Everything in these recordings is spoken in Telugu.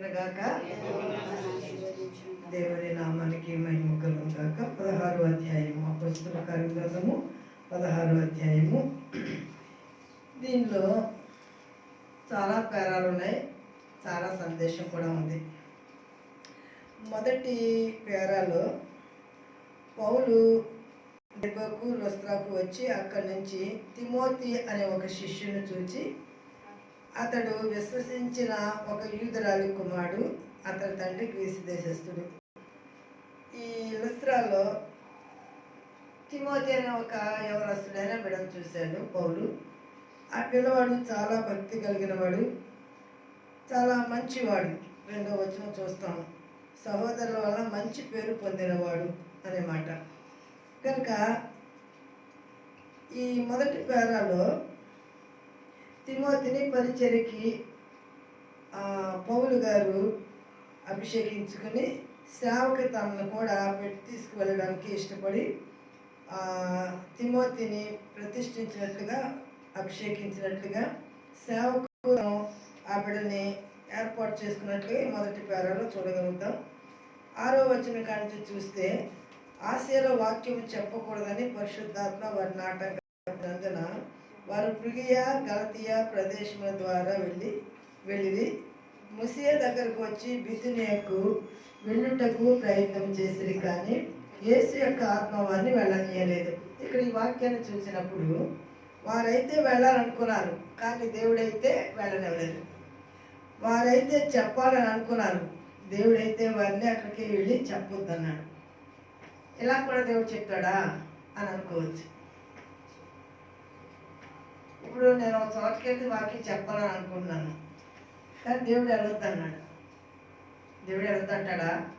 గాక దేవుని నామానికి మహిమ కలుగును గాక పదహారు అధ్యాయము అపస్తుల కార్యగ్రంథము పదహారు అధ్యాయము. దీనిలో చాలా పేరాలు ఉన్నాయి చాలా సందేశం కూడా ఉంది. మొదటి పేరాలో పౌలు దెబ్బకు లొస్త్రాకు వచ్చి అక్కడి నుంచి తిమోతి అనే ఒక శిష్యుని చూచి అతడు విశ్వసించిన ఒక యూదురాలి కుమారుడు అతని తండ్రి గ్రీసు దేశస్థుడు ఈ లిస్త్రాలో తిమోతి అనే ఒక యవనస్తుడైన బిడను చూశాడు పౌలు. ఆ పిల్లవాడు చాలా భక్తి కలిగిన వాడు చాలా మంచివాడు. రెండో వచ్చిన చూస్తాం. సహోదరుల వల్ల మంచి పేరు పొందినవాడు అనే మాట. కనుక ఈ మొదటి పేరాలో తిమోతిని పరిచర్యకి పౌలు గారు అభిషేకించుకుని సేవకి తనను కూడా పెట్టి తీసుకువెళ్ళడానికి ఇష్టపడి తిమోతిని ప్రతిష్ఠించినట్లుగా అభిషేకించినట్లుగా సేవకు ఆ బిడ్డని ఏర్పాటు చేసుకున్నట్లుగా మొదటి పేరాలో చూడగలుగుతాం. ఆరో వచ్చిన కాంచి చూస్తే ఆసియాలో వాక్యం చెప్పకూడదని పరిశుద్ధాత్మ వారిని ఆటంకనందున వారు ప్రిగియా గలతియా ప్రదేశముల ద్వారా వెళ్ళి వెళ్ళి ముసియా దగ్గరకు వచ్చి బితునియకు వెళ్ళుటకు ప్రయత్నం చేసిరి కానీ యేసు యొక్క ఆత్మ వారిని వెళ్ళనీయలేదు. ఇక్కడ ఈ వాక్యాన్ని చూసినప్పుడు వారైతే వెళ్ళాలనుకున్నారు కానీ దేవుడైతే వెళ్ళనివ్వలేదు. వారైతే చెప్పాలని అనుకున్నారు దేవుడైతే వారిని అక్కడికి వెళ్ళి చెప్పొద్దన్నాడు. ఇలా కూడా దేవుడు చెప్తాడా అని అనుకోవచ్చు. ఇప్పుడు నేను ఒక చోటకి వెళ్ళి చెప్పాలని అనుకుంటున్నాను. కానీ దేవుడు వెళ్ళొద్దు అన్నాడు. దేవుడు వెళ్ళొద్దు అంటాడా?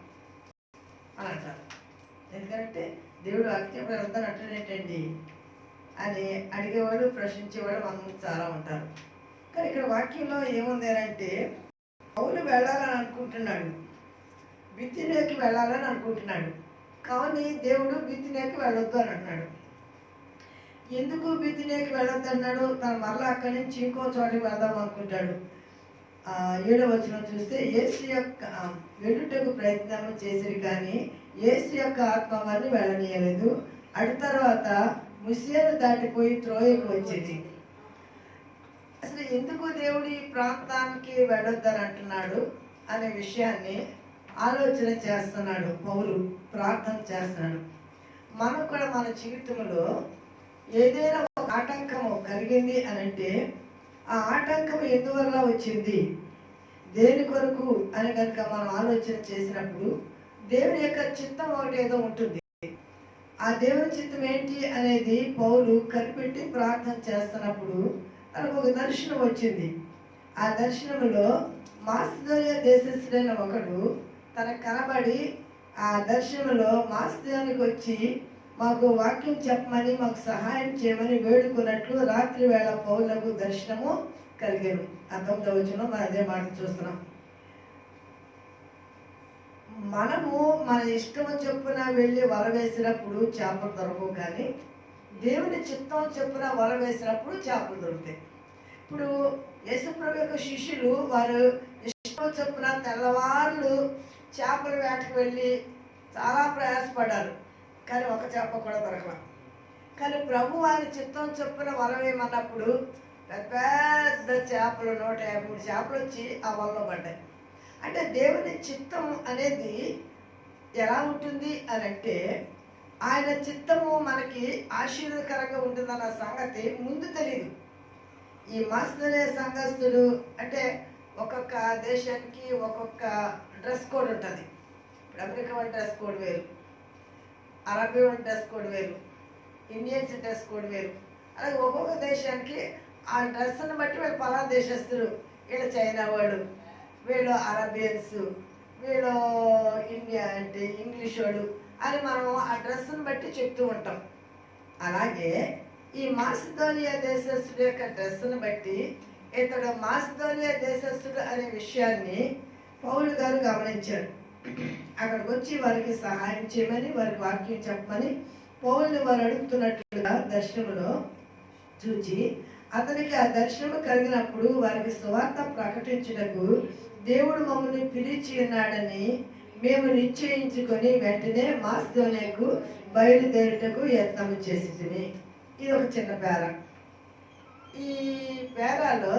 అని అంటారు ఎందుకంటే దేవుడు వాక్యం వెళ్తాను అంటాడు ఏంటండి? అని అడిగేవాడు ప్రశ్నించేవాడు మన చాలా ఉంటారు. కానీ ఇక్కడ వాక్యంలో ఏముంది అంటే పౌలు వెళ్ళాలని అనుకుంటున్నాడు. బిత్తినేకి వెళ్ళాలని అనుకుంటున్నాడు. కానీ దేవుడు బిత్తినేకి వెళ్ళొద్దు అని అంటున్నాడు. ఎందుకు బిత్తినేకి వెళ్ళొద్దు అన్నాడు తను మరలా అక్కడి నుంచి ఇంకో చోటికి వెళ్దాం అనుకుంటాడు. ఆ, ఏడవ వచనం చూస్తే ఏసు యొక్క వెళ్ళుటకు ప్రయత్నం చేసిరు కానీ ఏసు యొక్క ఆత్మ వారిని వెళ్ళనీయలేదు. అటు తర్వాత ముసియను దాటిపోయి త్రోయకు వచ్చింది. అసలు ఎందుకు దేవుడు ఈ ప్రాంతానికి వెళ్ళొద్దని అంటున్నాడు అనే విషయాన్ని ఆలోచన చేస్తున్నాడు పౌరు ప్రార్థన చేస్తున్నాడు. మనం కూడా మన జీవితంలో ఏదైనా ఒక ఆటంకము కలిగింది అని అంటే ఆ ఆటంకం ఎందువల్ల వచ్చింది? దేని కొరకు అని కనుక మనం ఆలోచన చేసినప్పుడు దేవుని యొక్క చిత్తం ఒకటి ఏదో ఉంటుంది. ఆ దేవుని చిత్తం ఏంటి అనేది పౌలు కనిపెట్టి ప్రార్థన చేస్తున్నప్పుడు తనకు ఒక దర్శనం వచ్చింది. ఆ దర్శనంలో మాసిదోనియా దేశస్థుడైన ఒకడు తనకు కనబడి ఆ దర్శనంలో మాసిదోనికి వచ్చి మాకు వాక్యం చెప్పమని మాకు సహాయం చేయమని వేడుకున్నట్లు రాత్రి వేళ పౌరులకు దర్శనము కలిగాను ఆ తొమ్మిదవ వచనం మనం అదే మాట చూస్తున్నాం. మనము మన ఇష్టం చెప్పున వెళ్ళి వల వేసినప్పుడు చేపలు దొరకవు కానీ దేవుని చిత్తం చెప్పున వల వేసినప్పుడు చేపలు దొరుకుతాయి. ఇప్పుడు యేసుప్రభు యొక్క శిష్యులు వారు ఇష్టం చెప్పున తెల్లవారులు చేపల వేటకు వెళ్ళి చాలా ప్రయాసపడ్డారు. కానీ ఒక చేప కూడా దొరకల. కానీ ప్రభు వారి చిత్తం చొప్పున వల ఏమన్నప్పుడు పెద్ద చేపలు నూట యాభై మూడు చేపలు వచ్చి ఆ వలలో పడ్డాయి. అంటే దేవుని చిత్తం అనేది ఎలా ఉంటుంది అని అంటే ఆయన చిత్తము మనకి ఆశీర్వదకరంగా ఉంటుందన్న సంగతి ముందు తెలియదు ఈ మాస్టరే సంఘస్థులు అంటే ఒక్కొక్క దేశానికి ఒక్కొక్క డ్రెస్ కోడ్ ఉంటుంది. ఇప్పుడు అమెరికా వాళ్ళ డ్రెస్ కోడ్ వేరు. అరబీ డ్రెస్ కోడ్ వేరు ఇండియన్స్ డ్రెస్ కోడ్ వేరు. అలాగే ఒక్కొక్క దేశానికి ఆ డ్రెస్ని బట్టి వీళ్ళు పలానా దేశస్తులు వీళ్ళు చైనా వాడు వీళ్ళు అరబియన్స్ వీళ్ళు ఇండియా అంటే ఇంగ్లీష్ వాడు అని మనం ఆ డ్రెస్ని బట్టి చెప్తూ ఉంటాం. అలాగే ఈ మాసిధోనియా దేశస్థుడు యొక్క డ్రెస్సును బట్టి ఇతడు మాసిధోనియా దేశస్థుడు అనే విషయాన్ని పౌలు గారు గమనించాడు అక్కడికి వచ్చి వారికి సహాయం చేయమని వారికి వాక్యం చెప్పమని పౌల్ని వారు అడుగుతున్నట్లుగా దర్శనంలో చూచి అతనికి ఆ దర్శనం కలిగినప్పుడు వారికి సువార్త ప్రకటించుటకు దేవుడు మమ్మల్ని పిలిచి ఉన్నాడని మేము నిశ్చయించుకొని వెంటనే మాస్దోనేకు బయలుదేరుటకు యత్నము చేసి ఇది ఒక చిన్న పేర ఈ పేరాలో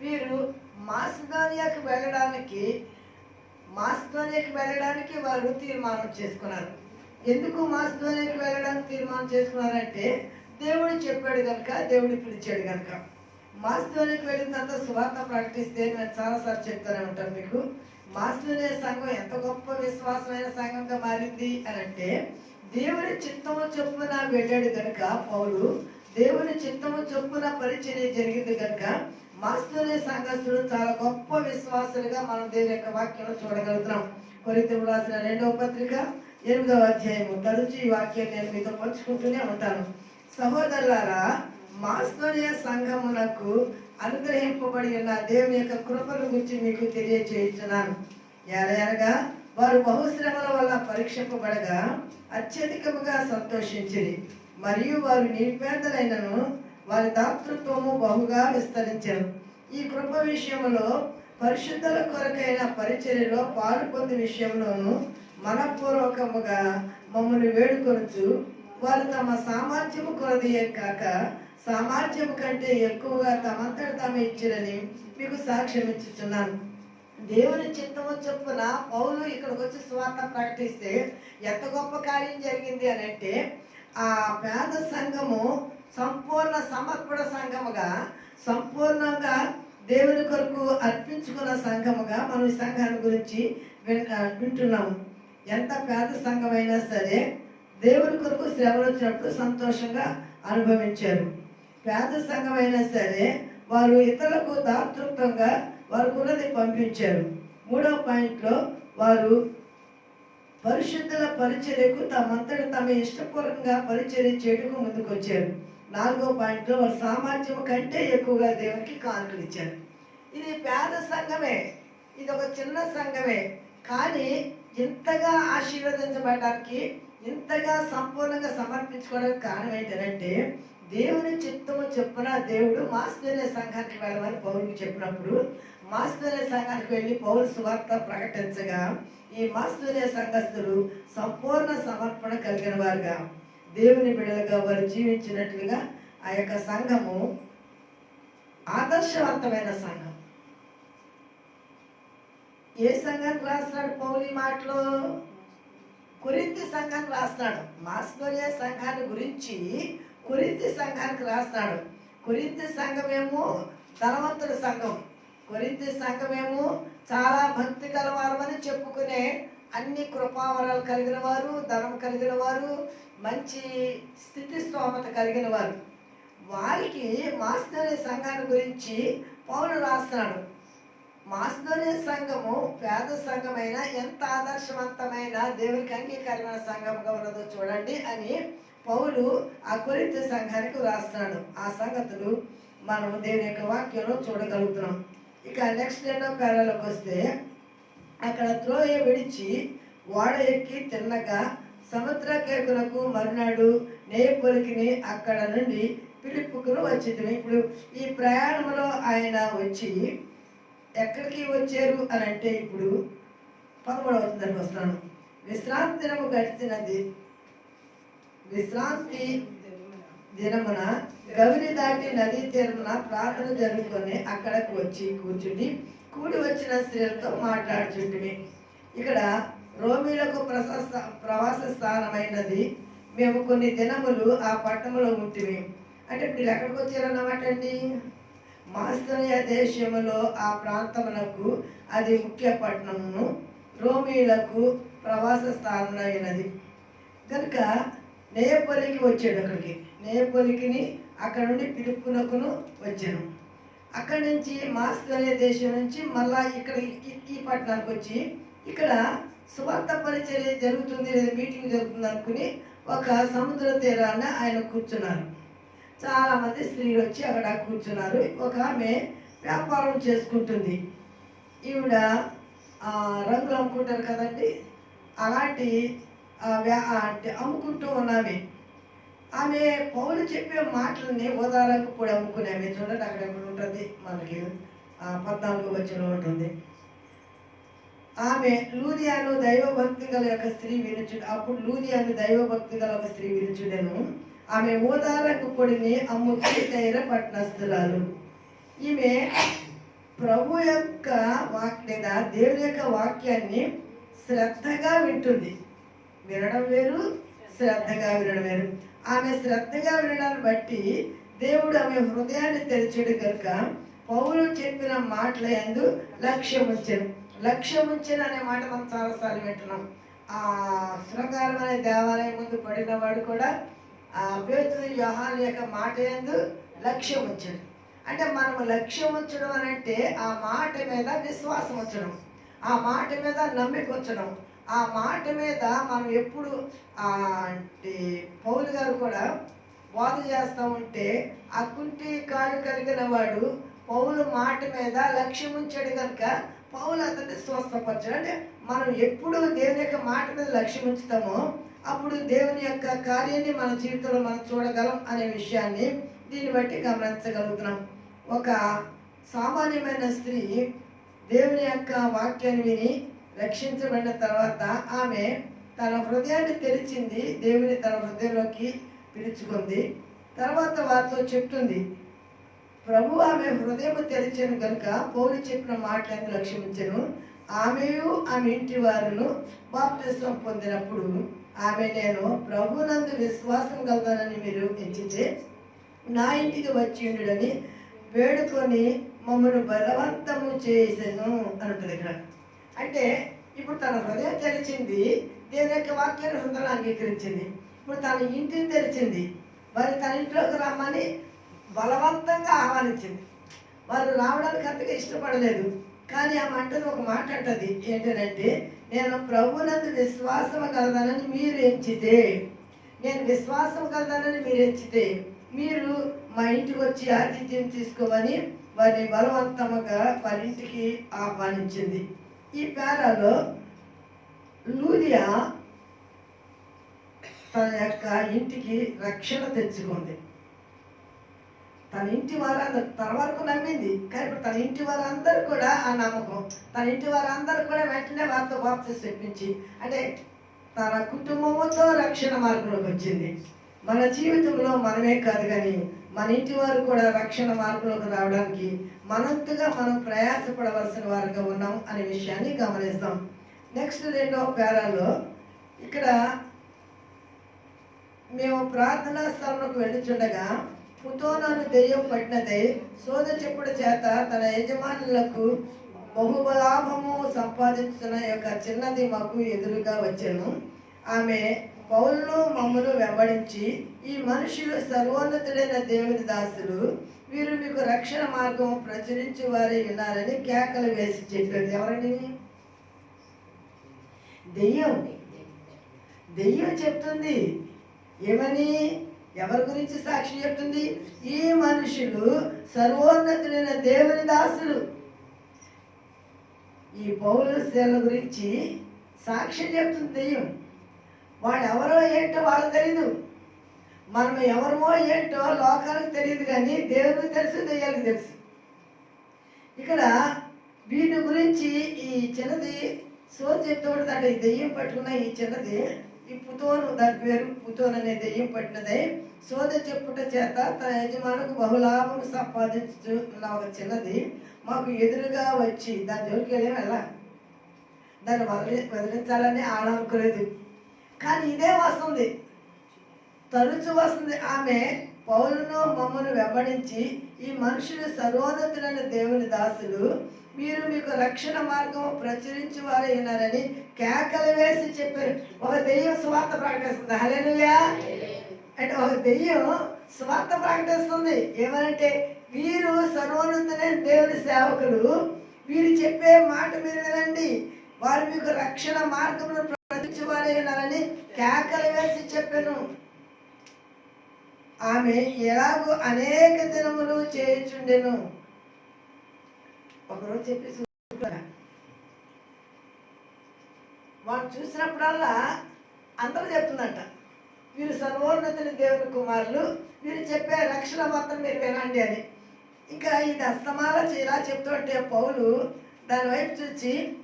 వీరు మాసిదోనియాకు వెళ్ళడానికి మాసిదోనియాకి వెళ్ళడానికి వారు తీర్మానం చేసుకున్నారు. ఎందుకు మాసిదోనియాకి వెళ్ళడానికి తీర్మానం చేసుకున్నారంటే దేవుడు చెప్పాడు కనుక దేవుడు పిలిచాడు కనుక మాసిదోనియాకి వెళ్ళిన తర్వాత సువార్త ప్రకటిస్తే నేను చాలాసార్లు చెప్తానే ఉంటాను మీకు. మాసిదోనియా సంఘం ఎంత గొప్ప విశ్వాసమైన సంఘంగా మారింది అని అంటే దేవుని చిత్తము చొప్పున వెళ్ళాడు కనుక పౌలు దేవుని చిత్తము చొప్పున పరిచర్య జరిగింది కనుక మాస్తూనే సంఘస్థులు చాలా గొప్ప విశ్వాసులుగా మనం దేని యొక్క వాక్యంలో చూడగలుగుతున్నాం. కొరితలు రాసిన రెండవ పత్రిక ఎనిమిదవ అధ్యాయము. తరచు ఈ వాక్యం నేను మీతో పంచుకుంటూనే ఉంటాను. సహోదరులారా మాస్తోనియ సంఘమునకు అనుగ్రహింపబడి ఉన్న దేవుని యొక్క కృపను గురించి మీకు తెలియచేయించున్నాను. ఎరగా వారు బహుశ్రమల వల్ల పరీక్షింపబడగా అత్యధికముగా సంతోషించింది మరియు వారు నిర్పేదలైనను వారి దాతృత్వము బహుగా విస్తరించారు ఈ కృప విషయంలో పరిశుద్ధుల కొరకైన పరిచర్యలో పాలు పొంది విషయంలోను మనపూర్వకముగా మమ్మల్ని వేడుకొనుచు వారు తమ సామర్థ్యము కొరదయ్యే కాక సామర్థ్యము కంటే ఎక్కువగా తమంతట తాము ఇచ్చిరని మీకు సాక్ష్యం ఇచ్చుచున్నాను దేవుని చిత్తము చొప్పున పౌలు ఇక్కడికి వచ్చి స్వార్థ ప్రకటిస్తే ఎంత గొప్ప కార్యం జరిగింది అని అంటే ఆ పేద సంఘము సంపూర్ణ సమర్పణ సంఘముగా సంపూర్ణంగా దేవుని కొరకు అర్పించుకున్న సంఘముగా మనం ఈ సంఘాన్ని గురించి వింటున్నాము. ఎంత పేద సంఘమైనా సరే దేవుని కొరకు శ్రమలు వచ్చినప్పుడు సంతోషంగా అనుభవించారు. పేద సంఘమైనా సరే వారు ఇతరులకు దాతృత్వంగా వారికి ఉన్నది పంపించారు. మూడవ పాయింట్లో వారు పరిశుద్ధుల పరిచర్యకు తమంతటి తమ ఇష్టపూర్వకంగా పరిచర్య చేయటకు ముందుకు వచ్చారు నాలుగో పాయింట్లో వారి సామర్థ్యం కంటే ఎక్కువగా దేవునికి కానుకలు ఇచ్చారు. ఇది పేద సంఘమే. ఇది ఒక చిన్న సంఘమే. కానీ ఇంతగా ఆశీర్వదించబడడానికి ఇంతగా సంపూర్ణంగా సమర్పించుకోవడానికి కారణం ఏంటంటే దేవుని చిత్తము చెప్పిన దేవుడు మాస్టర్య సంఘానికి వెళ్ళమని పౌరుకి చెప్పినప్పుడు మాస్టర్య సంఘానికి వెళ్ళి పౌరు సువార్త ప్రకటించగా ఈ మాస్టర్య సంఘస్థులు సంపూర్ణ సమర్పణ కలిగిన వారుగా దేవుని బిడలుగా వారు జీవించినట్లుగా ఆ యొక్క సంఘము ఆదర్శవంతమైన సంఘం. ఏ సంఘం రాస్తాడు పౌలి మాటలు? కురింతి సంఘం రాస్తాడు. మాస్కోరియా సంఘాన్ని గురించి కురింతి సంఘానికి రాస్తాడు. కురింతి సంఘమేమో ధనవంతుల సంఘం. కొరింతి సంఘమేమో చాలా భక్తి గలవారమని చెప్పుకునే అన్ని కృపావరాలు కలిగిన వారు ధనం కలిగిన వారు మంచి స్థితి స్తోమత కలిగిన వారు. వారికి మాస్టరీ సంఘాన్ని గురించి పౌరులు రాస్తున్నాడు. మాస్టరీ సంఘము పేద సంఘమైన ఎంత ఆదర్శవంతమైన దేవునికి అంగీకారమైన సంఘంగా ఉన్నదో చూడండి అని పౌలు ఆ కొరింత సంఘానికి రాస్తున్నాడు. ఆ సంగతులు మనం దేవుని యొక్క వాక్యంలో చూడగలుగుతున్నాం. ఇక నెక్స్ట్ రెండో పేరాలోకి వస్తే అక్కడ త్రోయ విడిచి ఓడ ఎక్కి తిన్నగా సముద్ర కేకులకు మరునాడు నేపొలికిని అక్కడ నుండి పిలుపుకును వచ్చింది ఇప్పుడు ఈ ప్రయాణంలో ఆయన వచ్చి ఎక్కడికి వచ్చారు అని అంటే ఇప్పుడు పదమూడవ వస్తుందని వస్తున్నాను. విశ్రాంతి దినము గడిచినది. విశ్రాంతి దినమున గవిని దాటి నదీ తీరమున ప్రార్థన జరుపుకొని అక్కడకు వచ్చి కూర్చుని కూడి వచ్చిన స్త్రీలతో మాట్లాడుచుంటిమి. ఇక్కడ రోమిలకు ప్రశస్త ప్రవాస స్థానమైనది. మేము కొన్ని దినములు ఆ పట్టణంలో ఉంటివి అంటే మీరు వీళ్ళు ఎక్కడికి వచ్చారన్నమాట అండి మాస్తనీయ దేశములో ఆ ప్రాంతమునకు అది ముఖ్య పట్టణమును రోమీలకు ప్రవాస స్థానమైనది. కనుక నేయపల్లికి వచ్చాడు అక్కడికి. నేయపల్లికిని అక్కడ నుండి పిలుపునకును వచ్చాను. అక్కడి నుంచి మాస్తనీయ దేశం నుంచి మళ్ళా ఇక్కడ ఈ పట్టణానికి వచ్చి ఇక్కడ సువార్త పరిచర్య జరుగుతుంది లేదా మీటింగ్ జరుగుతుంది అనుకుని ఒక సముద్ర తీరాన ఆయన కూర్చున్నారు. చాలామంది స్త్రీలు వచ్చి అక్కడ కూర్చున్నారు. ఒక ఆమె వ్యాపారం చేసుకుంటుంది. ఈవిడ రంగులు అమ్ముకుంటారు కదండి? అలాంటి వ్యా అంటే అమ్ముకుంటూ ఉన్నామే ఆమె. పౌలు చెప్పే మాటలని ఉదాహరణకు కూడా అమ్ముకునే ఆమె. చూడండి అక్కడ ఎక్కడ ఉంటుంది? మనకి పద్నాలుగు వచ్చిన ఉంటుంది. ఆమె లూదియాను దైవభక్తి గల యొక్క స్త్రీ విరుచుడు అప్పుడు లూదియాను దైవభక్తి గల ఒక స్త్రీ విరుచుడెను. ఆమె ఓదారకు పొడిని అమ్ముకి తైర పట్టణస్థురాలు ఈమె ప్రభు యొక్క వాక్ లేదా దేవుని యొక్క వాక్యాన్ని శ్రద్ధగా వింటుంది. వినడం వేరు శ్రద్ధగా వినడం వేరు. ఆమె శ్రద్ధగా వినడాన్ని బట్టి దేవుడు ఆమె హృదయాన్ని తెరిచాడు కనుక పౌరులు చెప్పిన మాటల ఎందు లక్ష్యం వచ్చాడు లక్ష్యం ఉంచిన అనే మాట మనం చాలాసార్లు వింటున్నాం. ఆ శృంగారం అనే దేవాలయం ముందు పడిన వాడు కూడా ఆ పేతుడు యోహాన్ యొక్క మాట ఎందు లక్ష్యం ఉంచడం అంటే మనం లక్ష్యం ఉంచడం అని అంటే ఆ మాట మీద విశ్వాసం ఉంచడం ఆ మాట మీద నమ్మిక ఉంచడం ఆ మాట మీద మనం ఎప్పుడు అంటే పౌలు గారు కూడా బోధ చేస్తూ ఉంటే ఆ కుంటి కాళ్ళు కలిగిన వాడు పౌలు మాట మీద లక్ష్యం ఉంచాడు కనుక పౌలు అతన్ని స్వస్థపరచాడు. అంటే మనం ఎప్పుడు దేవుని యొక్క మాట మీద లక్ష్యం ఉంచుతామో అప్పుడు దేవుని యొక్క కార్యాన్ని మన జీవితంలో మనం చూడగలం అనే విషయాన్ని దీన్ని బట్టి గమనించగలుగుతున్నాం. ఒక సామాన్యమైన స్త్రీ దేవుని యొక్క వాక్యాన్ని విని రక్షించబడిన తర్వాత ఆమె తన హృదయాన్ని తెరిచింది దేవుని తన హృదయంలోకి పిలుచుకుంది. తర్వాత వారితో చెప్తుంది ప్రభు ఆమె హృదయం తెరిచాను కనుక పౌలు చెప్పిన మాటలను లక్ష్మించను ఆమెయు ఆమె ఇంటి వారును బాప్తిస్వం పొందినప్పుడు ఆమె నేను ప్రభునందు విశ్వాసం కలదానని మీరు ఎంచితే నా ఇంటికి వచ్చి ఉండడని వేడుకొని మమ్మల్ని బలవంతము చేసాను అంటుంది ఇక్కడ. అంటే ఇప్పుడు తన హృదయం తెరిచింది దేని యొక్క వాక్యాన్ని హృదయం అంగీకరించింది. ఇప్పుడు తన ఇంటిని తెరిచింది. మరి తన ఇంట్లోకి రమ్మని బలవంతంగా ఆహ్వానించింది. వారు రావడానికి అంతగా ఇష్టపడలేదు. కానీ ఆ మంటను ఒక మాట అంటది. ఏంటంటే నేను ప్రభునందు విశ్వాసం కలదానని మీరు ఎంచితే నేను విశ్వాసం కలదానని మీరు ఎంచితే మీరు మా ఇంటికి వచ్చి ఆతిథ్యం తీసుకోమని వారిని బలవంతముగా వారి ఇంటికి ఆహ్వానించింది. ఈ పేరాలో లూరియా తన యొక్క ఇంటికి రక్షణ తెచ్చుకుంది. తన ఇంటి వారందరూ తన వరకు నమ్మింది. కానీ ఇప్పుడు తన ఇంటి వారందరూ కూడా ఆ నమ్మకం. తన ఇంటి వారందరూ కూడా వెంటనే వారితో బాప్తీసం చెప్పించి అంటే తన కుటుంబంతో రక్షణ మార్గంలోకి వచ్చింది. మన జీవితంలో మనమే కాదు కానీ మన ఇంటి వారు కూడా రక్షణ మార్గంలోకి రావడానికి మనంతుగా మనం ప్రయాసపడవలసిన వారుగా ఉన్నాం అనే విషయాన్ని గమనిస్తాం. నెక్స్ట్ రెండవ పేరాలో ఇక్కడ మేము ప్రార్థనా స్థలంలోకి వెళ్ళుచుండగా పుతోనాను దెయ్యం పట్టినదే సోద చెప్పుడు చేత తన యజమానులకు బహుబలాభము సంపాదించిన యొక్క చిన్నది మాకు ఎదురుగా వచ్చాను. ఆమె పౌలను మమ్మను వెంబడించి ఈ మనుషులు సర్వోన్నతుడైన దేవుని దాసులు వీరు మీకు రక్షణ మార్గం ప్రచురించి వారే వినాలని కేకలు వేసి చెప్పారు. ఎవరండి దెయ్యం. దెయ్యం చెప్తుంది ఏమని? ఎవరి గురించి సాక్షి చెప్తుంది? ఈ మనుషులు సర్వోన్నతుడైన దేవుని దాసులు. ఈ పౌరుల శీల గురించి సాక్ష్యం చెప్తుంది దెయ్యం. వాడు ఎవరో ఏంటో వాళ్ళకి తెలియదు మనం ఎవరమో ఏంటో లోకాలకు తెలియదు కానీ దేవునికి తెలుసు దెయ్యాలకు తెలుసు. ఇక్కడ వీటి గురించి ఈ చిన్నది సో చెప్తూ అంటే ఈ దెయ్యం పట్టుకున్న ఈ చిన్నది ఈ పుతోను దాని పేరు పుతోన్ అనే దెయ్యం పట్టినదై. సోద చెప్పుట చేత తన యజమానులకు బహులాభం సంపాదించున్న ఒక చిన్నది. మాకు ఎదురుగా వచ్చి దాని జోలికి వెళ్ళి వెళ్ళా. దాన్ని వదిలి వదిలించాలని ఆడనుకోలేదు కానీ ఇదే వస్తుంది. తరచు వస్తుంది. ఆమె పౌలను మమ్మను వెంబడించి ఈ మనుషులు సర్వోన్నతులైన దేవుని దాసులు. మీరు మీకు రక్షణ మార్గం ప్రచురించి వారు అయినారని కేకలు వేసి చెప్పారు. ఒక దెయ్యం స్వార్థ ప్రకటిస్తుంది. హల్లెలూయా. అంటే ఒక దెయ్యం స్వార్థ ప్రకటిస్తుంది. ఏమనంటే వీరు సర్వోన్నతులైన దేవుని సేవకులు. వీరు చెప్పే మాట మీరు వినండి. వారు మీకు రక్షణ మార్గంలో ప్రకటించి వారు కేకలు వేసి చెప్పాను. ఆమె ఎలాగో అనేక దినములు చేయించుండెను. ఒకరోజు చెప్పి వాళ్ళు చూసినప్పుడల్లా అందరూ చెప్తుందంట. వీరు సర్వోన్నతుని దేవుని కుమారులు. వీరు చెప్పే రక్షణ మాత్రం మీరు వినండి అని. ఇంకా ఇది అస్తమాల ఇలా చెప్తుంటే పౌలు దాని వైపు చూసి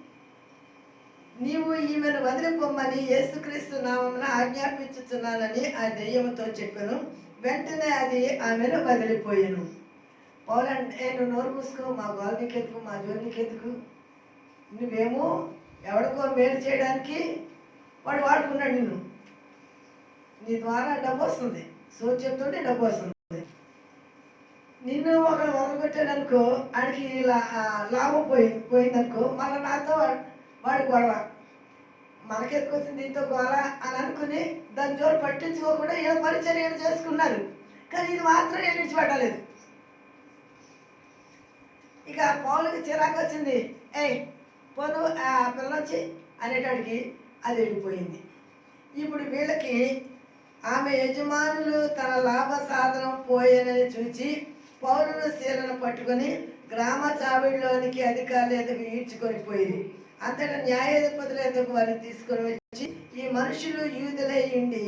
నీవు ఈమెను వదిలిపోమ్మని యేసుక్రీస్తు నామమున ఆజ్ఞాపించుచున్నానని ఆ దెయ్యముతో చెప్పాను. వెంటనే అది ఆమెను వదిలిపోయాను. పౌలంటే నేను నోరు మూసుకో మా గోల్నికి మా జోలికి ఎత్తుకు నువ్వేమో ఎవడికో మేలు చేయడానికి వాడు వాడుకున్నాడు నిన్ను. నీ ద్వారా డబ్బు వస్తుంది. సో చెప్తుంటే డబ్బు వస్తుంది. నిన్ను ఒకరు వదలగొట్టాడనుకో ఆడికి లా- లాభం పోయింది పోయిందనుకో మళ్ళీ నాతో వాడు- వాడి గొడవ. మనకెత్తుకొచ్చింది దీంతో గోల అని అనుకుని దాని జోలు పట్టించుకోకుండా ఏ పరిచర్యలు చేసుకున్నారు. కానీ ఇది మాత్రం ఏం విడిచిపెట్టలేదు ఇక పౌలకి చిరాకు వచ్చింది. ఏయ్ పోను ఆ పిల్లొచ్చి అనేటాడికి అది వెళ్ళిపోయింది. ఇప్పుడు వీళ్ళకి ఆమె యజమానులు తన లాభ సాధనం పోయేనని చూచి పౌరులు శీలను పట్టుకొని గ్రామ చావిడిలోనికి అధికారులు ఎదుగు ఈడ్చుకొని పోయింది. అంతట న్యాయాధిపతుల ఎదుగు వారిని తీసుకొని వచ్చి ఈ మనుషులు యూదులై ఉండి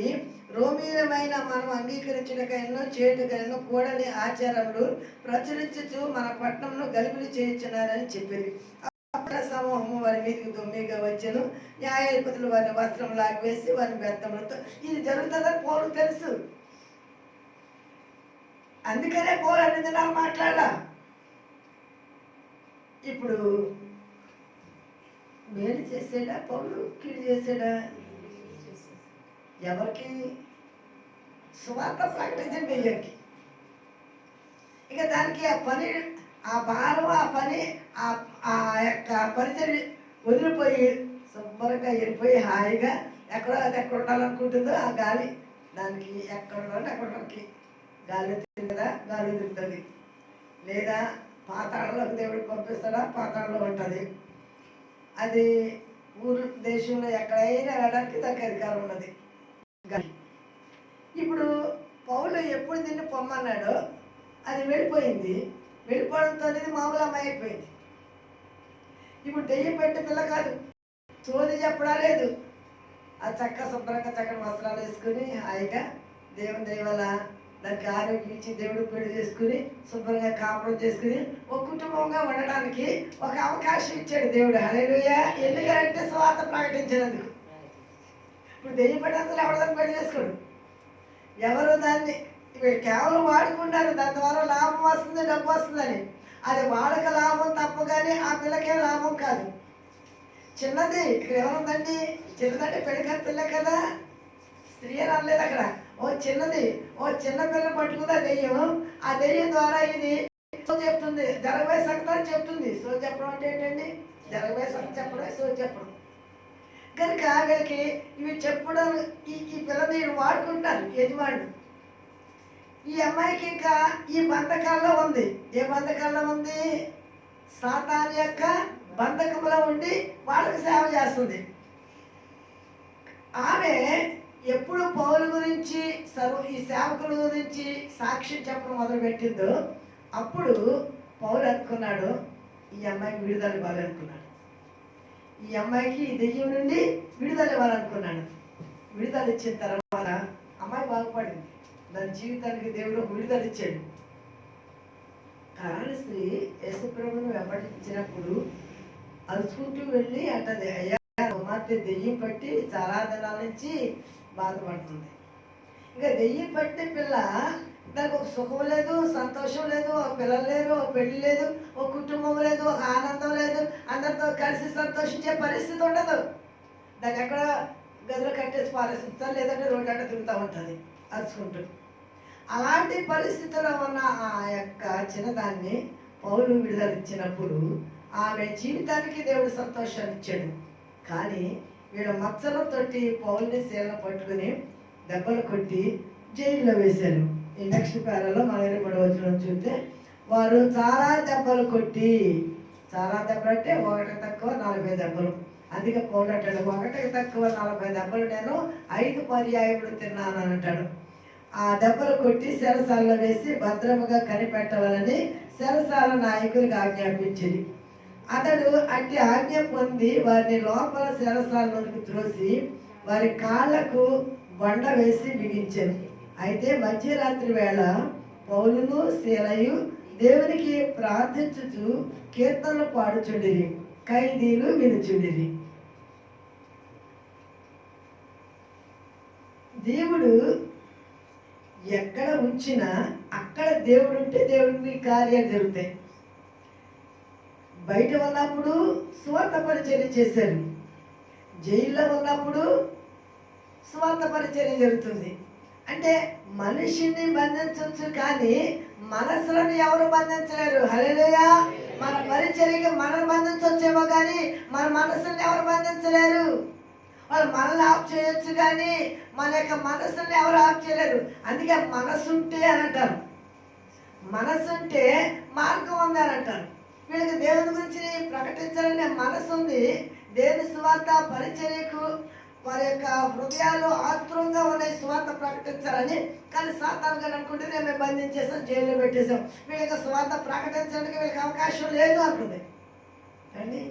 రోమీయమైన మనం అంగీకరించడకైనా చేయటకైనా కూడని ఆచారములు ప్రచురించుచు మన పట్టణంలో గలిబిలి చేయించున్నారని చెప్పింది. సమూహము వారి మీదకి దొమ్మిగా వచ్చాను. న్యాయాధిపతులు వారిని వస్త్రం లాగివేసి వారిని బెత్తములతో ఇది జరుగుతుందని పోరు తెలుసు. అందుకనే పౌరు అన్ని దినాలు మాట్లాడాల ఇప్పుడు మేలు చేసాడా? పౌరులు కీడు చేసాడా? ఎవరికి? సువార్త ప్రకటించండి దెయ్యానికి ఇక దానికి ఆ పని ఆ భారం ఆ పని ఆ ఆ యొక్క పరిచయం వదిలిపోయి శుభ్రంగా వెళ్ళిపోయి హాయిగా ఎక్కడ అది ఎక్కడ ఉండాలనుకుంటుందో ఆ గాలి దానికి ఎక్కడ ఉండాలంటే అక్కడ ఉండడానికి గాలి వచ్చింది కదా గాలి తిరుగుతుంది లేదా పాతాళంలోకి దేవుడికి పంపిస్తాడా? పాతాళంలో ఉంటుంది. అది ఊరు దేశంలో ఎక్కడైనా వెళ్ళడానికి దానికి అధికారం ఉన్నది. గాలి. ఇప్పుడు పౌలు ఎప్పుడు దీన్ని పొమ్మన్నాడో అది వెళ్ళిపోయింది. వెళ్ళిపోవడంతో అనేది మామూలు అమ్మాయి అయిపోయింది. ఇప్పుడు దెయ్యం పెట్టే పిల్ల కాదు. సోది చెప్పడా లేదు. ఆ చక్క శుభ్రంగా చక్కని వస్త్రాలు వేసుకుని హాయిగా దేవుని దయవల్ల దానికి ఆరోగ్యం ఇచ్చి దేవుడు పెళ్ళి చేసుకుని శుభ్రంగా కాపురం చేసుకుని ఒక కుటుంబంగా ఉండడానికి ఒక అవకాశం ఇచ్చాడు దేవుడు. హల్లెలూయా. ఎందుకంటే స్వార్థ ప్రకటించినందుకు. ఇప్పుడు దెయ్యం పడినందుకు ఎవరిదాన్ని పెళ్ళి చేసుకోడు? ఎవరు దాన్ని? ఇప్పుడు కేవలం వాడుకున్నారు దాని ద్వారా లాభం వస్తుంది డబ్బు వస్తుందని. అది వాళ్ళకి లాభం తప్ప కానీ ఆ పిల్లకే లాభం కాదు. చిన్నది ఇక్కడ ఎవరుందండి? చిన్నదంటే పెళ్ళి పిల్ల కదా. స్త్రీ అని అనలేదు అక్కడ. ఓ చిన్నది ఓ చిన్న పిల్ల పట్టుకుందా దెయ్యం. ఆ దెయ్యం ద్వారా ఇది చెప్తుంది. జరగబోయే సంగతి చెప్తుంది. సో చెప్పడం అంటే ఏంటండి? జరగబోయే సంగతి చెప్పడం సో చెప్పడం. కనుక వీళ్ళకి ఇవి చెప్పడం ఈ ఈ పిల్లని వాడుకుంటారు యజమానుడు ఈ అమ్మాయికి ఇంకా ఈ బంధకాల్లో ఉంది. ఏ బంధకాల్లో ఉంది? సాతాన్ యొక్క బంధకంలో ఉండి వాళ్ళకి సేవ చేస్తుంది. ఆమె ఎప్పుడు పౌలు గురించి సర్వ ఈ సేవకుల గురించి సాక్ష్యం చెప్పడం మొదలుపెట్టిందో అప్పుడు పౌరు అనుకున్నాడు ఈ అమ్మాయికి విడుదల ఇవ్వాలనుకున్నాడు. ఈ అమ్మాయికి ఈ దెయ్యం నుండి విడుదల ఇవ్వాలనుకున్నాడు. విడుదల ఇచ్చిన తర్వాత అమ్మాయి బాగుపడింది. దాని జీవితానికి దేవుడు విడుదలిచ్చాడు విడుదల ఇచ్చాడు కారణ స్త్రీ యేసుప్రభుని వెంబడించినప్పుడు అరుచుకుంటూ వెళ్ళి అంటది అయ్యా కుమార్తె దెయ్యం పట్టి చాలా దినాల నుంచి బాధపడుతుంది. ఇంకా దెయ్యం పట్టిన పిల్ల దానికి ఒక సుఖం లేదు సంతోషం లేదు ఒక పిల్లలు లేరు ఒక పెళ్ళి లేదు ఒక కుటుంబం లేదు ఒక ఆనందం లేదు. అందరితో కలిసి సంతోషించే పరిస్థితి ఉండదు. దాన్ని ఎక్కడ గదిలో కట్టేసి పారేస్తుంటారు లేదంటే రోడ్డు అంటే తిరుగుతూ ఉంటుంది. అరుచుకుంటూ. అలాంటి పరిస్థితిలో ఉన్న ఆ యొక్క చిన్నదాన్ని పౌలు విడుదల ఇచ్చినప్పుడు ఆమె జీవితానికి దేవుడు సంతోషాన్ని ఇచ్చాడు కానీ వీడు మచ్చలతోటి పౌల్ని శీలను పట్టుకుని దెబ్బలు కొట్టి జైల్లో వేశారు. ఈ నెక్స్ట్ పేరలో మన ఇరవై మూడు వచ్చిన చూస్తే వారు చాలా దెబ్బలు కొట్టి చాలా దెబ్బలు అంటే ఒకటి తక్కువ నలభై దెబ్బలు. అందుకే పౌలు అంటాడు ఒకటికి తక్కువ నలభై దెబ్బలు నేను ఐదు పర్యాయములు తిన్నాను అంటాడు. ఆ దెబ్బలు కొట్టి సెరసాలలో వేసి భద్రముగా కనిపెట్టవాలని సెరసాల నాయకునికి ఆజ్ఞాపించింది. అతడు అట్టి ఆజ్ఞ పొంది వారిని లోపల సెరసాలలోనికి త్రోసి వారి కాళ్ళకు బండ వేసి బిగించారు అయితే మధ్యరాత్రి వేళ పౌలును శీలయు దేవునికి ప్రార్థించుచు కీర్తనలు పాడుచుండిరి ఖైదీలు వినుచుండిరి. దేవుడు ఎక్కడ ఉంచినా అక్కడ దేవుడు ఉంటే దేవుడికి కార్యాలు జరుగుతాయి. బయట ఉన్నప్పుడు స్వార్థ పరిచర్య చేశారు. జైల్లో ఉన్నప్పుడు స్వార్థ పరిచర్య జరుగుతుంది. అంటే మనిషిని బంధించవచ్చు కానీ మనసులను ఎవరు బంధించలేరు. హల్లెలూయా! మన పరిచర్యకి మనం బంధించవచ్చేమో కానీ మన మనసుని ఎవరు బంధించలేరు. వాళ్ళు మనల్ని ఆఫ్ చేయొచ్చు కానీ మన యొక్క మనసుని ఎవరు ఆఫ్ చేయలేరు. అందుకే మనసుంటే అని అంటారు. మనసుంటే మార్గం ఉంది అని అంటారు. వీళ్ళకి దేవుని గురించి ప్రకటించాలనే మనసు ఉంది దేవుని సువార్త పరిచర్యకు వారి యొక్క హృదయాలు ఆత్రంగా ఉన్నాయి స్వార్థ ప్రకటించాలని. కానీ సాతానుగా అనుకుంటేనే మేము బంధించేసాం జైల్లో పెట్టేసాం యొక్క సువార్థం ప్రకటించడానికి వీళ్ళకి అవకాశం లేదు అనుకుంది. కానీ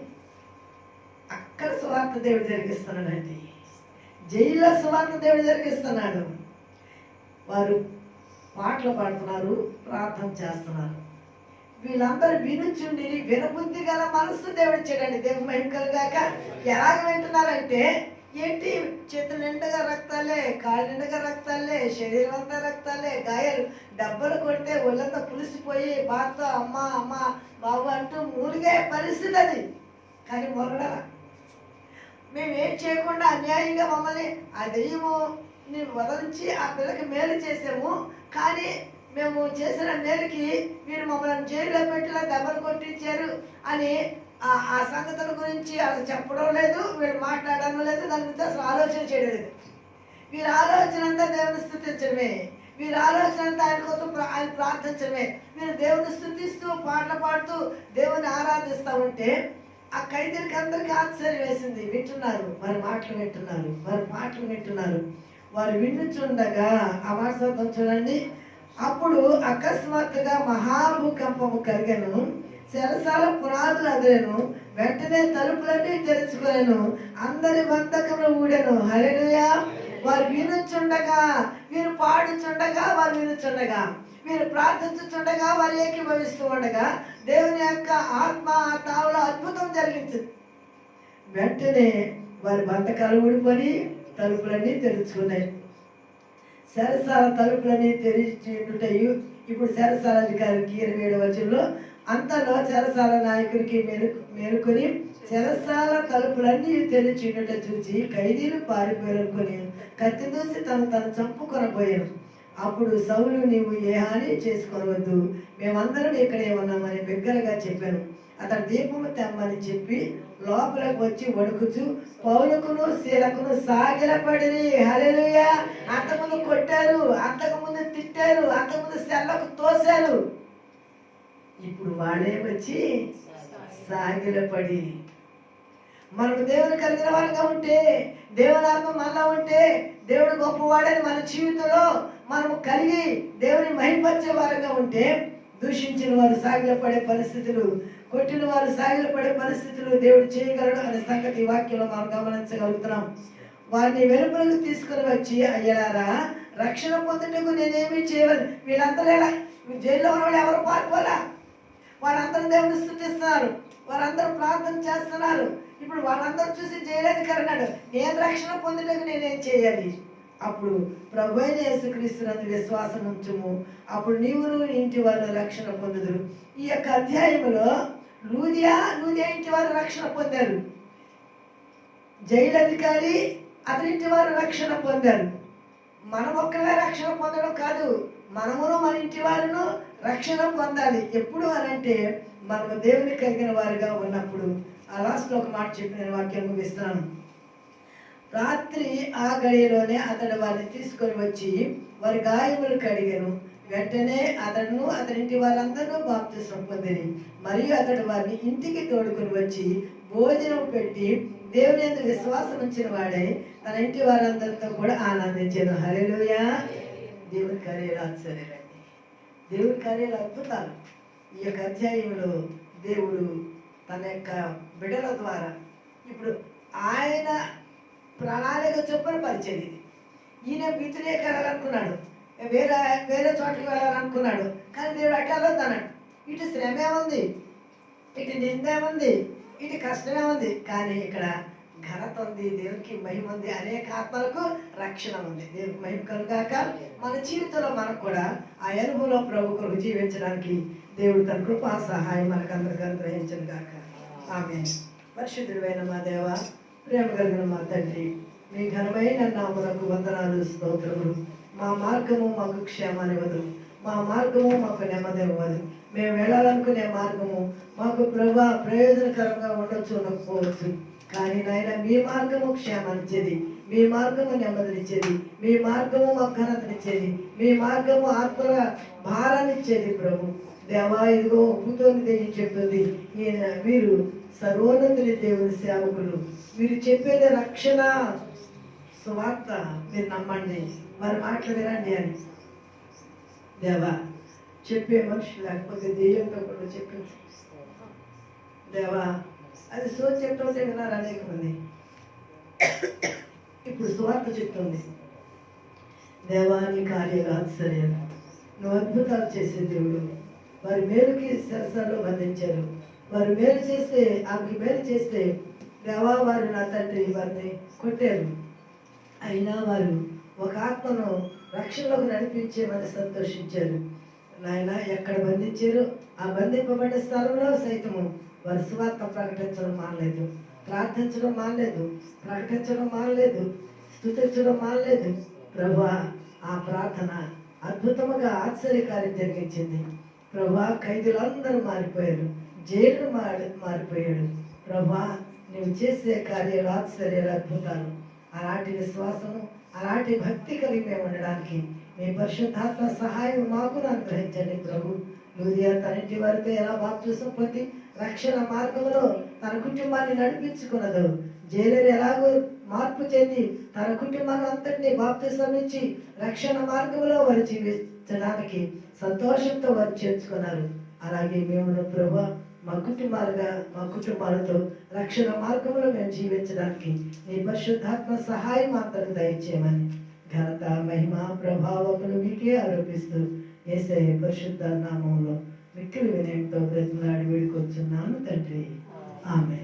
అక్కడ సువార్త దేవుడు జరిగిస్తున్నాడండి. జైల్లో సువార్త దేవుడు జరిగిస్తున్నాడు. వారు పాటలు పాడుతున్నారు ప్రార్థన చేస్తున్నారు. వీళ్ళందరూ వినుచుండి వినబుద్ధి గల మనస్సు దేవుడు చేయడండి దేవుడు మహిమకలు గాక ఎలాగ వింటున్నారంటే ఏంటి చేతులు నిండుగా రక్తాలే కాళ్ళు నిండుగా రక్తాలే శరీరం అంతా రక్తాలే గాయాలు డబ్బలు కొడితే ఒళ్ళంతా పులిసిపోయి బాధతో అమ్మ అమ్మ బాబు అంటూ మూలిగే పరిస్థితి అది. కానీ మొరడరా? మేము ఏం చేయకుండా అన్యాయంగా మమ్మల్ని ఆ దెయ్యము నేను వదలించి ఆ పిల్లకి మేలు చేసాము. కానీ మేము చేసిన మేలుకి మీరు మమ్మల్ని జైల్లో పెట్టిలా దెబ్బలు కొట్టించారు అని ఆ ఆ సంగతుల గురించి అసలు చెప్పడం లేదు వీళ్ళు మాట్లాడడం లేదు దాని గురించి అసలు ఆలోచన చేయడం లేదు. వీరి ఆలోచన అంతా దేవుని స్థుతించడమే. వీరి ఆలోచన అంతా ఆయన కోసం ఆయన ప్రార్థించడమే. మీరు దేవుని స్థుతిస్తూ పాటలు పాడుతూ దేవుని ఆరాధిస్తూ ఉంటే ఆ ఖైదీలకి అందరికీ ఆశ్చర్యం వేసింది. వింటున్నారు వారి మాటలు వింటున్నారు వారి మాటలు వింటున్నారు. వారు వినుచుండగా ఆ మాట చూడండి. అప్పుడు అకస్మాత్తుగా మహాభూకంపము కలిగను. చెరసాల పునాదులు అదిలేను వెంటనే తలుపులన్నీ తెరుచుకోలేను అందరి బంధకములు ఊడెను. హల్లెలూయా. వారు వినుచుండగా వీరు పాడుచుండగా వారు వినుచుండగా. వీరు ప్రార్థించుచుండగా వారు ఏకీభవిస్తూ ఉండగా దేవుని యొక్క ఆత్మ ఆ తావులో అద్భుతం జరిగించింది వెంటనే వారి బంతకాలు ఊడిపోయి తలుపులన్నీ తెరుచుకున్నాయి. సరసాల తలుపులన్నీ తెరిచిటయు ఇప్పుడు సరసాల అధికారికి ఇరవై ఏడు వచ్చంలో అంతలో చెరసాల నాయకుడికి మేలు మేలుకొని చెరసాల తలుపులన్నీ తెరిచినట్టు చూసి ఖైదీలు పారిపోయారనుకొని కత్తి దూసి తను తను చంపుకొనబోయాను అప్పుడు సౌలు నీవు ఏ హాని చేసుకోవద్దు. మేమందరం ఇక్కడే ఉన్నామని బిగ్గరగా చెప్పాను అతను దీపము తెమ్మని చెప్పి లోపలకు వచ్చి వణుకుచు పౌలకును శీలకును సాగిలపడి హలెలుయా అంతకుముందు కొట్టారు అంతకుముందు తిట్టారు అంతకుముందు సెల్లకు తోశారు. ఇప్పుడు వాడే వచ్చి సాగిలపడి మనకు దేవుని కలిగిన వారిగా ఉంటే దేవుని ఆత్మ మనలో ఉంటే దేవుడు గొప్పవాడని మన జీవితంలో మనము కలిగి దేవుని మహిమపరిచే వారంగా ఉంటే దూషించిన వారు సాగిలపడే పరిస్థితులు కొట్టిన వారు సాగిలపడే పరిస్థితులు దేవుడు చేయగలడు అనే సంగతి వాక్యంలో మనం గమనించగలుగుతున్నాం. వారిని వెలుపలకు తీసుకుని వచ్చి అయ్యారా రక్షణ పొందుటకు నేనేమి చేయవాలి వీళ్ళందరూ ఎలా? జైల్లో ఉన్న వాళ్ళు ఎవరు పారిపోలా వారందరూ దేవుని స్థుతిస్తున్నారు. వారందరూ ప్రార్థన చేస్తున్నారు. ఇప్పుడు వాళ్ళందరూ చూసి చేయలేదు అన్నాడు నేను రక్షణ పొందుటకు నేనేం చేయాలి? అప్పుడు ప్రభు అయిన యేసుక్రీస్తునందు విశ్వాసం ఉంచుము. అప్పుడు నీవును ఇంటి వారు రక్షణ పొందుదురు. ఈ యొక్క అధ్యాయంలో లూదియా లూదియా ఇంటి వారు రక్షణ పొందారు. జైలు అధికారి అతనింటి వారు రక్షణ పొందారు. మనం ఒక్కరే రక్షణ పొందడం కాదు మనమును మన ఇంటి వారును రక్షణ పొందాలి. ఎప్పుడు అని అంటే మనము దేవుని కలిగిన వారిగా ఉన్నప్పుడు ఆ లాస్ట్లో ఒక మాట చెప్పి నేను వాక్యం ముగిస్తున్నాను. రాత్రి ఆ గడియలోనే అతడు వారిని తీసుకొని వచ్చి వారి గాయములు కడిగాను. వెంటనే అతడును అతనింటి వారందరూ బాప్తిసం పొందిరి. మరియు అతడు వారిని ఇంటికి తోడుకొని వచ్చి భోజనం పెట్టి దేవుని ఎందుకు విశ్వాసం ఉంచిన వాడే తన ఇంటి వారందరితో కూడా ఆనందించాను. హల్లెలూయా. దేవుని కార్యాలు ఆశ్చర్యాలండి దేవుని కార్యాలు అద్భుతాలు. ఈ యొక్క అధ్యాయంలో దేవుడు తన యొక్క బిడల ద్వారా ఇప్పుడు ఆయన ప్రణాళిక చొప్పున పరిచయం ఇది ఈయన బితులేకి కలాలనుకున్నాడు వేరే వేరే చోట్లకి వెళ్ళాలనుకున్నాడు. కానీ దేవుడు అటు వెళ్ళొద్దన్నాడు. ఇటు శ్రమే ఉంది. ఇటు నిందే ఉంది. ఇటు కష్టమే ఉంది. కానీ ఇక్కడ ఘనత ఉంది. దేవునికి మహిమ ఉంది. అనేక ఆత్మలకు రక్షణ ఉంది. దేవునికి మహిమ కలుగాక మన జీవితంలో మనకు కూడా ఆ అనుభవంలో ప్రభు కొరకు జీవించడానికి దేవుడు తన కృపా సహాయం మనకు అందరికీ అనుగ్రహించను గాక ఆమె పరిశుద్ధుడైన మా దేవ ప్రేమ కలిగిన మా తండ్రి మీ ఘనమైన నామలకు వందనాలు స్తోత్రములు. మా మార్గము మాకు క్షేమానివ్వదు. మా మార్గము మాకు నెమ్మది ఇవ్వదు మేము వెళ్ళాలనుకునే మార్గము మాకు ప్రభా ప్రయోజనకరంగా ఉండొచ్చు ఉండకపోవచ్చు. కానీ నాయన మీ మార్గము క్షేమాన్నిచ్చేది మీ మార్గము నెమ్మదినిచ్చేది మీ మార్గము మాకు ఘనతనిచ్చేది మీ మార్గము ఆత్మల భారాన్నిచ్చేది ప్రభు. దేవా ఇదిగో ఒప్పుతోని దేవి చెప్తుంది. ఈయన మీరు సర్వోన్నతుని దేవుని సేవకులు. మీరు చెప్పేది రక్షణ సువార్త మీరు నమ్మండి. వారి మాటలు వినండి అని. దేవా చెప్పే మనుషులు లేకపోతే దెయ్యంతో కూడా చెప్పింది దేవా అది సో చెప్తుంటే విన్నారు అనేక మంది. ఇప్పుడు సువార్త చెప్తుంది. దేవాని కార్యాలు ఆశ్చర్యాలు. నువ్వు అద్భుతాలు చేసే దేవుడు. వారి మేలుకి సరసాల్లో బంధించారు. వారు మేలు చేస్తే ఆమెకి మేలు చేస్తే దేవా వారు నా తండ్రి వారిని కొట్టారు. అయినా వారు ఒక ఆత్మను రక్షణలోకి నడిపించేమని సంతోషించారు. నాయన ఎక్కడ బంధించారు ఆ బంధింపబడిన స్థలంలో సైతము వారు సువార్త ప్రకటించడం మానలేదు. ప్రార్థించడం మానలేదు. ప్రకటించడం మానలేదు. స్థుతించడం మానలేదు. ప్రభా ఆ ప్రార్థన అద్భుతముగా ఆశ్చర్యకార్యం జరిగించింది. ప్రభా ఖైదీలందరూ మారిపోయారు. జైలు మారి మారిపోయాడు ప్రభా నువ్వు చేసే కార్యాలు ఆశ్చర్యాలు అద్భుతాలు. అలాంటి విశ్వాసము అలాంటి భక్తి కలిగి మేము ఉండడానికి మీ పరిశుద్ధాత్మ సహాయం మాకు అనుగ్రహించండి ప్రభు. లూదియా తన వారితో ఎలా బాప్తిసం పొంది రక్షణ మార్గంలో తన కుటుంబాన్ని నడిపించుకున్నదు జైలర్ ఎలాగో మార్పు చెంది తన కుటుంబాన్ని అంతటిని బాప్తిసం ఇచ్చి రక్షణ మార్గంలో వారు జీవించడానికి సంతోషంతో వారు చేర్చుకున్నారు. అలాగే మేము ప్రభు మా కుటుంబాలుగా మా కుటుంబాలతో రక్షణ మార్గంలో మేము జీవించడానికి నీ పరిశుద్ధాత్మ సహాయం మాత్రం దయచేయమని ఘనత మహిమ ప్రభావములు మీకే ఆరోపిస్తూ ఏసే పరిశుద్ధ నామంలో మిక్కిలి వినయంతో బ్రతిమలాడి వేడుకొచ్చున్నాను తండ్రి. ఆమె